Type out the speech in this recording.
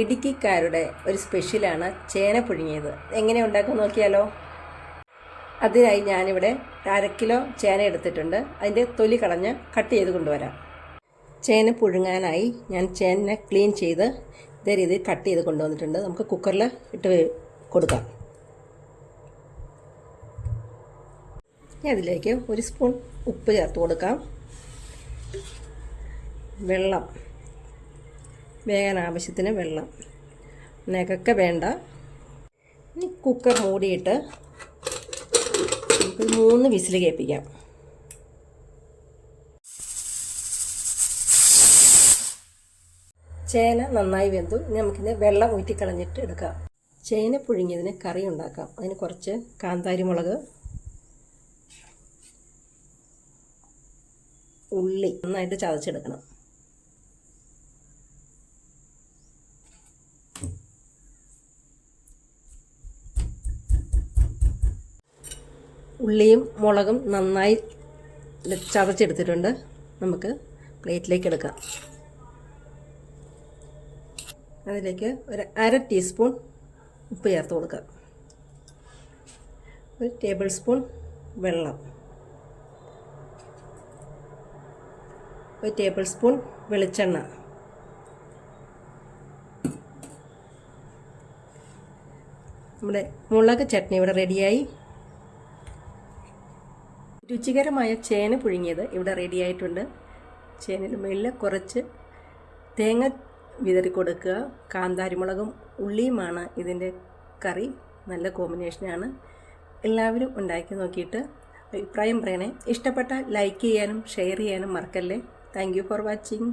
ഇടുക്കിക്കാരുടെ ഒരു സ്പെഷ്യലാണ് ചേന പുഴുങ്ങിയത്. എങ്ങനെ ഉണ്ടാക്കും നോക്കിയാലോ? അതിനായി ഞാനിവിടെ അര കിലോ ചേന എടുത്തിട്ടുണ്ട്. അതിന്റെ തൊലി കളഞ്ഞ് കട്ട് ചെയ്ത് കൊണ്ടുവരാം. ചേന പുഴുങ്ങാനായി ഞാൻ ചേന ക്ലീൻ ചെയ്ത് ഇതേ രീതിയിൽ കട്ട് ചെയ്ത് കൊണ്ടുവന്നിട്ടുണ്ട്. നമുക്ക് കുക്കറിൽ ഇട്ട് കൊടുക്കാം. ഇനി അതിലേക്ക് ഒരു സ്പൂൺ ഉപ്പ് ചേർത്ത് കൊടുക്കാം. വെള്ളം. വേകാൻ ആവശ്യത്തിന് വെള്ളം. നകൊക്കെ വേണ്ട. ഇനി കുക്കർ മൂടിയിട്ട് നമുക്ക് മൂന്ന് വിസിൽ കേൾപ്പിക്കാം. ചേന നന്നായി വെന്തു. ഇനി നമുക്കിത് വെള്ളം ഊറ്റിക്കളഞ്ഞിട്ട് എടുക്കാം. ചേന പുഴുങ്ങിയതിന് കറി ഉണ്ടാക്കാം. അതിന് കുറച്ച് കാന്താരി മുളക് ഉള്ളി നന്നായിട്ട് ചതച്ചെടുക്കണം. ഉള്ളിയും മുളകും നന്നായി ചതച്ചെടുത്തിട്ടുണ്ട്. നമുക്ക് പ്ലേറ്റിലേക്ക് എടുക്കാം. അതിലേക്ക് ഒരു അര ടീസ്പൂൺ ഉപ്പ് ചേർത്ത് കൊടുക്കുക ഒരു ടേബിൾ സ്പൂൺ വെള്ളം. ഒരു ടേബിൾ സ്പൂൺ വെളിച്ചെണ്ണ. നമ്മുടെ മുളക് ചട്നി ഇവിടെ റെഡിയായി രുചികരമായ ചേന പുഴുങ്ങിയത് ഇവിടെ റെഡി ആയിട്ടുണ്ട്. ചേനയുടെ മുകളിൽ കുറച്ച് തേങ്ങ വിതറി കൊടുക്കുക. കാന്താരിമുളകും ഉള്ളിയുമാണ് ഇതിന്റെ കറി. നല്ല കോമ്പിനേഷനാണ് എല്ലാവരും ഉണ്ടാക്കി നോക്കിയിട്ട് അഭിപ്രായം പറയണേ. ഇഷ്ടപ്പെട്ട ലൈക്ക് ചെയ്യാനും ഷെയർ ചെയ്യാനും മറക്കല്ലേ. Thank for watching